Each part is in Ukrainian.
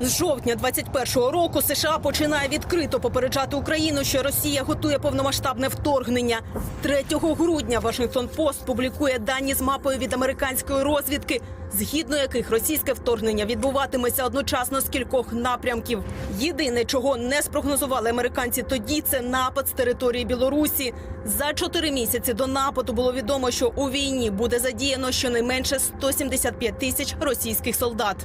З жовтня 21-го року США починає відкрито попереджати Україну, що Росія готує повномасштабне вторгнення. 3 грудня Вашингтон Пост публікує дані з мапою від американської розвідки, згідно яких російське вторгнення відбуватиметься одночасно з кількох напрямків. Єдине, чого не спрогнозували американці тоді, це напад з території Білорусі. За чотири місяці до нападу було відомо, що у війні буде задіяно щонайменше 175 тисяч російських солдат.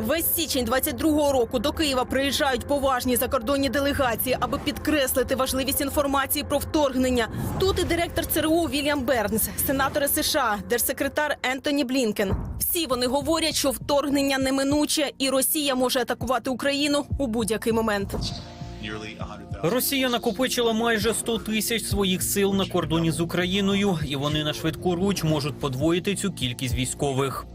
Весь січень 22-го року до Києва приїжджають поважні закордонні делегації, аби підкреслити важливість інформації про вторгнення. Тут і директор ЦРУ Вільям Бернс, сенатори США, держсекретар Ентоні Блінкен. Всі вони говорять, що вторгнення неминуче, і Росія може атакувати Україну у будь-який момент. Росія накопичила майже 100 тисяч своїх сил на кордоні з Україною, і вони на швидку руч можуть подвоїти цю кількість військових.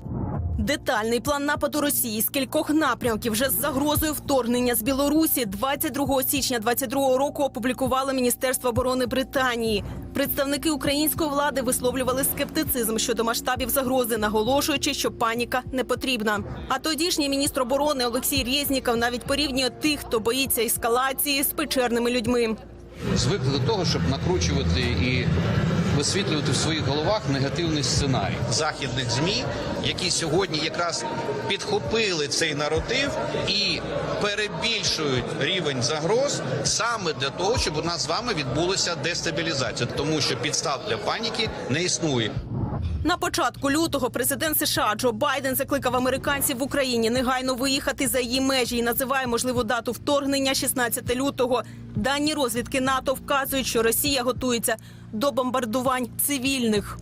Детальний план нападу Росії з кількох напрямків вже з загрозою вторгнення з Білорусі 22 січня 22 року опублікувало Міністерство оборони Британії. Представники української влади висловлювали скептицизм щодо масштабів загрози, наголошуючи, що паніка не потрібна. А тодішній міністр оборони Олексій Резніков навіть порівнює тих, хто боїться ескалації з печерними людьми. звикли до того, щоб накручувати і висвітлювати в своїх головах негативний сценарій. західних змі, які сьогодні якраз підхопили цей наратив і перебільшують рівень загроз саме для того, щоб у нас з вами відбулася дестабілізація, тому що підстав для паніки не існує. На початку лютого президент США Джо Байден закликав американців в Україні негайно виїхати за її межі і називає можливу дату вторгнення 16 лютого. Дані розвідки НАТО вказують, що Росія готується до бомбардувань цивільних.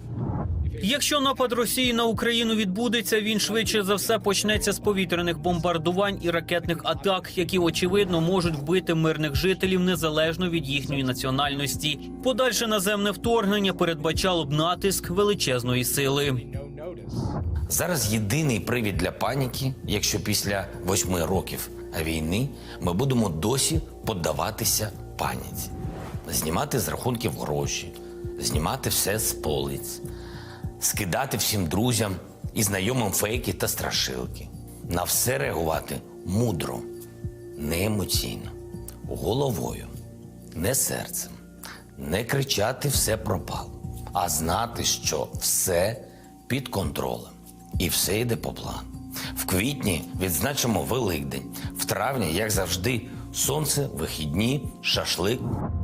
Якщо напад Росії на Україну відбудеться, він швидше за все почнеться з повітряних бомбардувань і ракетних атак, які очевидно можуть вбити мирних жителів незалежно від їхньої національності. Подальше наземне вторгнення передбачало б натиск величезної сили. Зараз єдиний привід для паніки, якщо після восьми років війни ми будемо досі поддаватися паніці, знімати з рахунків гроші, знімати все з полиць, скидати всім друзям і знайомим фейки та страшилки. На все реагувати мудро, не емоційно, головою, не серцем, не кричати все пропало, а знати, що все під контролем і все йде по плану. В квітні відзначимо Великдень, в травні, як завжди, сонце, вихідні, шашлик.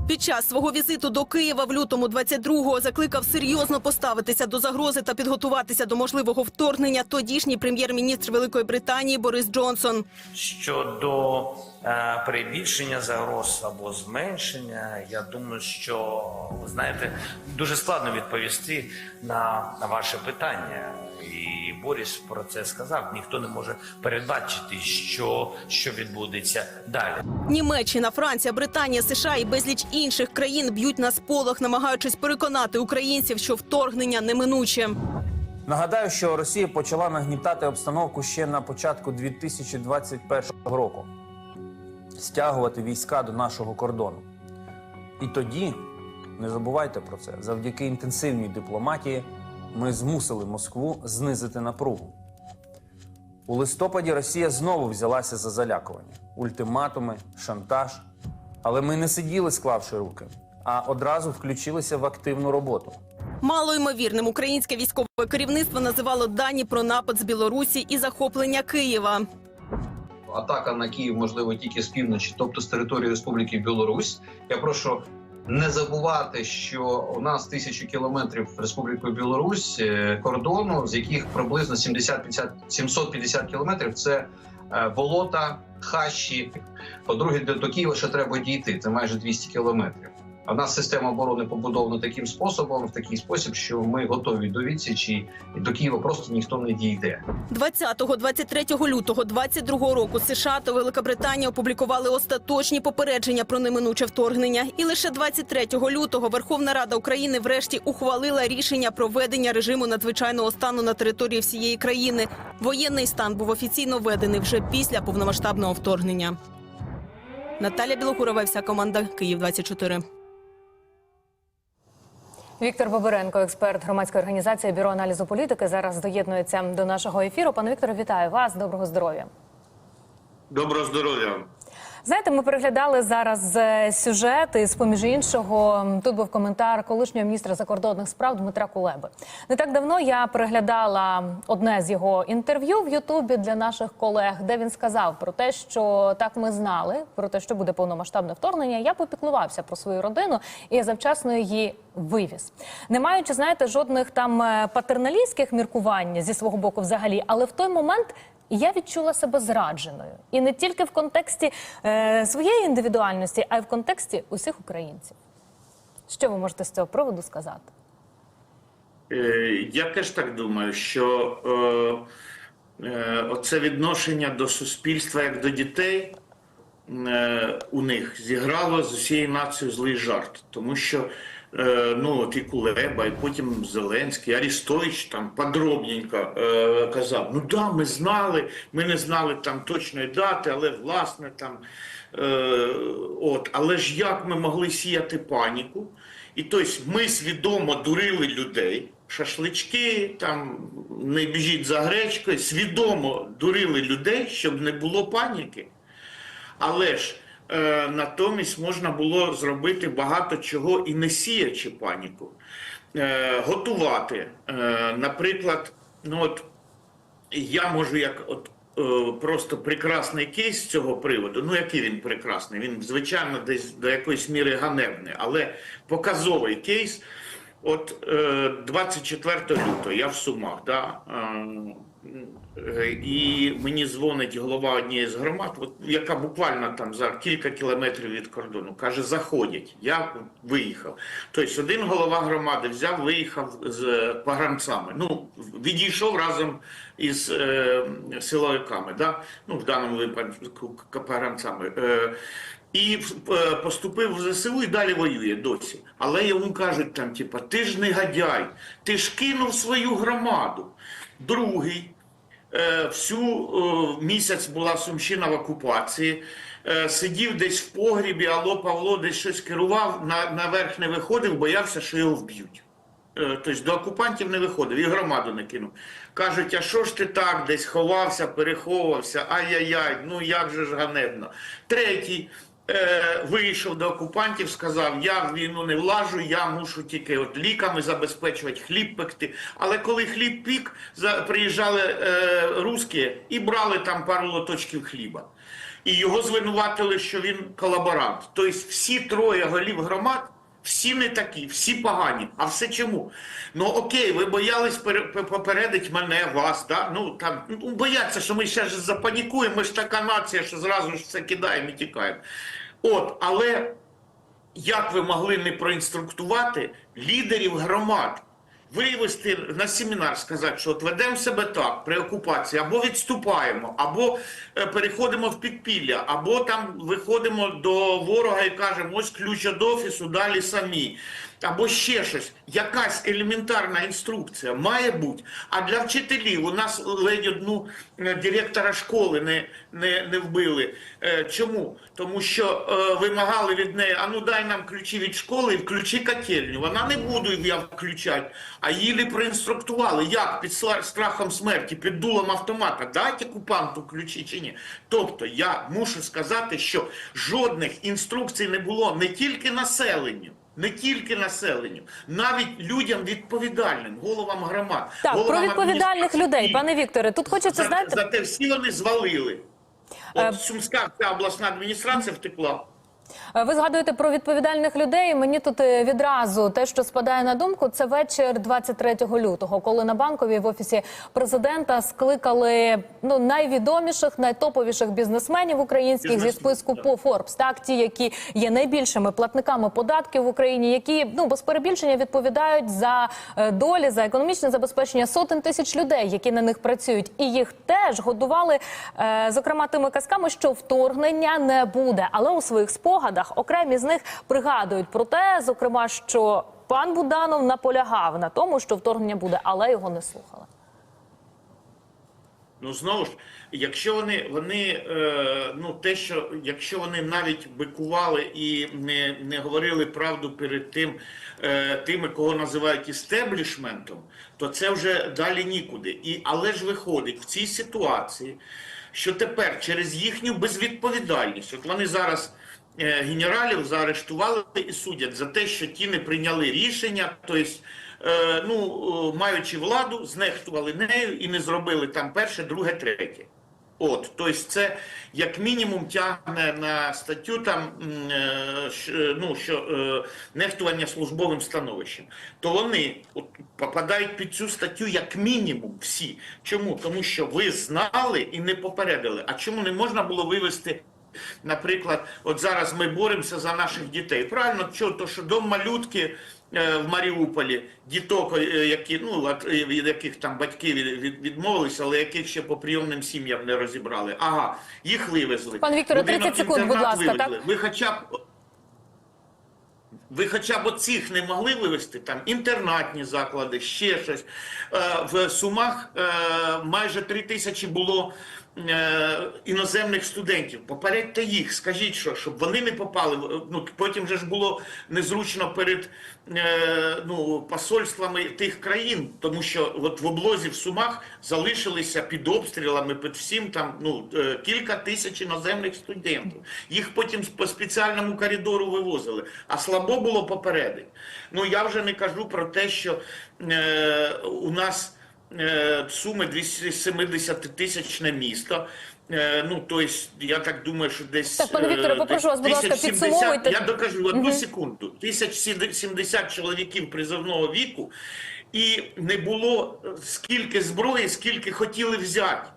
Під час свого візиту до Києва в лютому 22-го закликав серйозно поставитися до загрози та підготуватися до можливого вторгнення тодішній прем'єр-міністр Великої Британії Борис Джонсон. Щодо е, перебільшення загроз або зменшення, я думаю, що ви знаєте, дуже складно відповісти на, на ваше питання. І Борис про це сказав. Ніхто не може передбачити, що, що відбудеться далі. Німеччина, Франція, Британія, США і безліч інших країн б'ють на сполох, намагаючись переконати українців, що вторгнення неминуче. Нагадаю, що Росія почала нагнітати обстановку ще на початку 2021 року, стягувати війська до нашого кордону. І тоді, не забувайте про це, завдяки інтенсивній дипломатії ми змусили Москву знизити напругу. У листопаді Росія знову взялася за залякування, ультиматуми, шантаж. Але ми не сиділи, склавши руки, а одразу включилися в активну роботу. Малоймовірним українське військове керівництво називало дані про напад з Білорусі і захоплення Києва. атака на Київ можливо тільки з півночі, тобто з території Республіки Білорусь. Я прошу не забувати, що у нас тисячі кілометрів Республікою Білорусь е, кордону, з яких приблизно 70-50 750 кілометрів це е, болота, хащі. По-друге, до Києва ще треба дійти. Це майже 200 кілометрів. В нас система оборони побудована таким способом, в такий спосіб, що ми готові до відсічі, і до Києва просто ніхто не дійде. 20-23 лютого 22 року США та Велика Британія опублікували остаточні попередження про неминуче вторгнення. І лише 23 лютого Верховна Рада України врешті ухвалила рішення про введення режиму надзвичайного стану на території всієї країни. Воєнний стан був офіційно введений вже після повномасштабного вторгнення. Наталя Білокурова, вся команда Київ 24 Віктор Бобиренко, експерт громадської організації Бюро аналізу політики, зараз доєднується до нашого ефіру. Пане Вікторе, вітаю вас. Доброго здоров'я. Доброго здоров'я. Знаєте, ми переглядали зараз е, сюжет, і з поміж іншого тут був коментар колишнього міністра закордонних справ Дмитра Кулеби. Не так давно я переглядала одне з його інтерв'ю в Ютубі для наших колег, де він сказав про те, що так ми знали, про те, що буде повномасштабне вторгнення. Я попіклувався про свою родину і завчасно її вивіз, не маючи, знаєте, жодних там е, патерналістських міркувань зі свого боку, взагалі, але в той момент. Я відчула себе зрадженою, і не тільки в контексті е, своєї індивідуальності, а й в контексті усіх українців. Що ви можете з цього приводу сказати? Е, Я теж так думаю, що е, е, оце відношення до суспільства як до дітей е, у них зіграло з усією нацією злий жарт. Тому що ну, от і Кулеба, і потім Зеленський, Арістович там подробненько е, казав: ну да, ми знали, ми не знали там точної дати, але власне там. Е, от, але ж як ми могли сіяти паніку? І тобто ми свідомо дурили людей, шашлички, там не біжіть за гречкою, свідомо дурили людей, щоб не було паніки. Але ж е, натомість можна було зробити багато чого і не сіячи паніку. Е, готувати. Е, наприклад, ну от я можу як от просто прекрасний кейс з цього приводу. Ну який він прекрасний? Він звичайно десь до якоїсь міри ганебний, але показовий кейс. От е, 24 лютого я в Сумах, да, і мені дзвонить голова однієї з громад, от, яка буквально там за кілька кілометрів від кордону, каже, заходять. Я виїхав. Тобто один голова громади взяв, виїхав з погранцями. Ну, відійшов разом із е, силовиками, да? ну, в даному випадку погранцями. Е, і е, поступив в ЗСУ і далі воює досі. Але йому кажуть там, типа, ти ж негодяй, ти ж кинув свою громаду. Другий е, всю е, місяць була Сумщина в окупації. Е, сидів десь в погрібі, алло Павло десь щось керував, на, наверх не виходив, боявся, що його вб'ють. Е, Тобто до окупантів не виходив і громаду не кинув. Кажуть, а що ж ти так десь ховався, переховувався, ай-яй-яй, ну як же ж ганебно. Третій е, вийшов до окупантів, сказав, я в війну не влажу, я мушу тільки от ліками забезпечувати, хліб пекти. Але коли хліб пік, за, приїжджали е, русські і брали там пару лоточків хліба. І його звинуватили, що він колаборант. Тобто всі троє голів громад всі не такі, всі погані. А все чому? Ну окей, ви боялись попередити мене, вас, да? ну там ну, бояться, що ми ще ж запанікуємо, ми ж така нація, що зразу ж все кидаємо і тікаємо. От, але як ви могли не проінструктувати лідерів громад? Вивести на семінар, сказати, що от ведемо себе так при окупації, або відступаємо, або е, переходимо в підпілля, або там виходимо до ворога і кажемо, ось ключ від офісу, далі самі. Або ще щось. Якась елементарна інструкція має бути. А для вчителів у нас ледь одну е, директора школи не, не, не вбили. Е, Чому? Тому що е, вимагали від неї, а ну дай нам ключі від школи і включи котельню. Вона не буде я включати. А її проінструктували, як під страхом смерті, під дулом автомата, дайте окупанту ключі чи ні. Тобто я мушу сказати, що жодних інструкцій не було не тільки населенню. Не тільки населенню, навіть людям відповідальним, головам громад, Так, про відповідальних людей, пане Вікторе, тут хочеться За- знаєте. Зате всі вони звалили. Е, От Сумська ця обласна адміністрація втекла. Е, Ви згадуєте про відповідальних людей. Мені тут е, відразу те, що спадає на думку, це вечір 23 лютого, коли на банковій в офісі президента скликали ну найвідоміших, найтоповіших бізнесменів українських зі списку так. по Forbes, так ті, які є найбільшими платниками податків в Україні, які ну без перебільшення відповідають за е, долі за економічне забезпечення сотень тисяч людей, які на них працюють, і їх теж годували, зокрема тими казками, що вторгнення не буде. Але у своїх спогадах окремі з них пригадують про те, зокрема, що пан Буданов наполягав на тому, що вторгнення буде, але його не слухали. Ну знову ж, якщо вони вони е, ну те, що якщо вони навіть бикували і не, не говорили правду перед тим, е, тими, кого називають істеблішментом, то це вже далі нікуди. І але ж виходить в цій ситуації. що тепер через їхню безвідповідальність, от вони зараз генералів заарештували і судять за те, що ті не прийняли рішення, тобто, е, ну, е, маючи владу, знехтували нею і не зробили там перше, друге, третє. От, тобто це як мінімум тягне на статтю там е, ну, що е, нехтування службовим становищем. То вони от, попадають під цю статтю як мінімум всі. Чому? Тому що ви знали і не попередили. А чому не можна було вивести? Наприклад, от зараз ми боремося за наших дітей. Правильно, що то що дом малютки е, в Маріуполі, діток, е, які ну е, від яких там батьки від, від- відмовилися, але яких ще по прийомним сім'ям не розібрали. Ага, їх вивезли. Пане Вікторе, 30 секунд, будь ласка, вивезли. Ви хоча б ви хоча б оцих не могли вивезти, там інтернатні заклади, ще щось. Е, в Сумах е, майже три тисячі було іноземних студентів. Попередьте їх, скажіть, що, щоб вони не попали. Ну, потім же ж було незручно перед е, ну, посольствами тих країн, тому що от в облозі в Сумах залишилися під обстрілами, під всім там ну, е, кілька тисяч іноземних студентів. Їх потім по спеціальному коридору вивозили. А слабо було попередити. Ну я вже не кажу про те, що е, у нас е, суми 270 тисячне місто. Е, ну, тобто, я так думаю, що десь Так, пане Вікторе, е, попрошу вас, будь ласка, підсумовуйте. Я докажу одну секунду. 1070 чоловіків призовного віку, і не було е, скільки зброї, скільки хотіли взяти.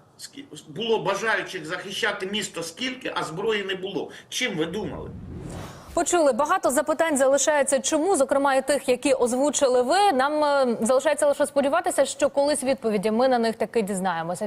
Було бажаючих захищати місто скільки, а зброї не було. Чим ви думали? Почули багато запитань залишається. Чому, зокрема, і тих, які озвучили ви. Нам е, залишається лише сподіватися, що колись відповіді ми на них таки дізнаємося.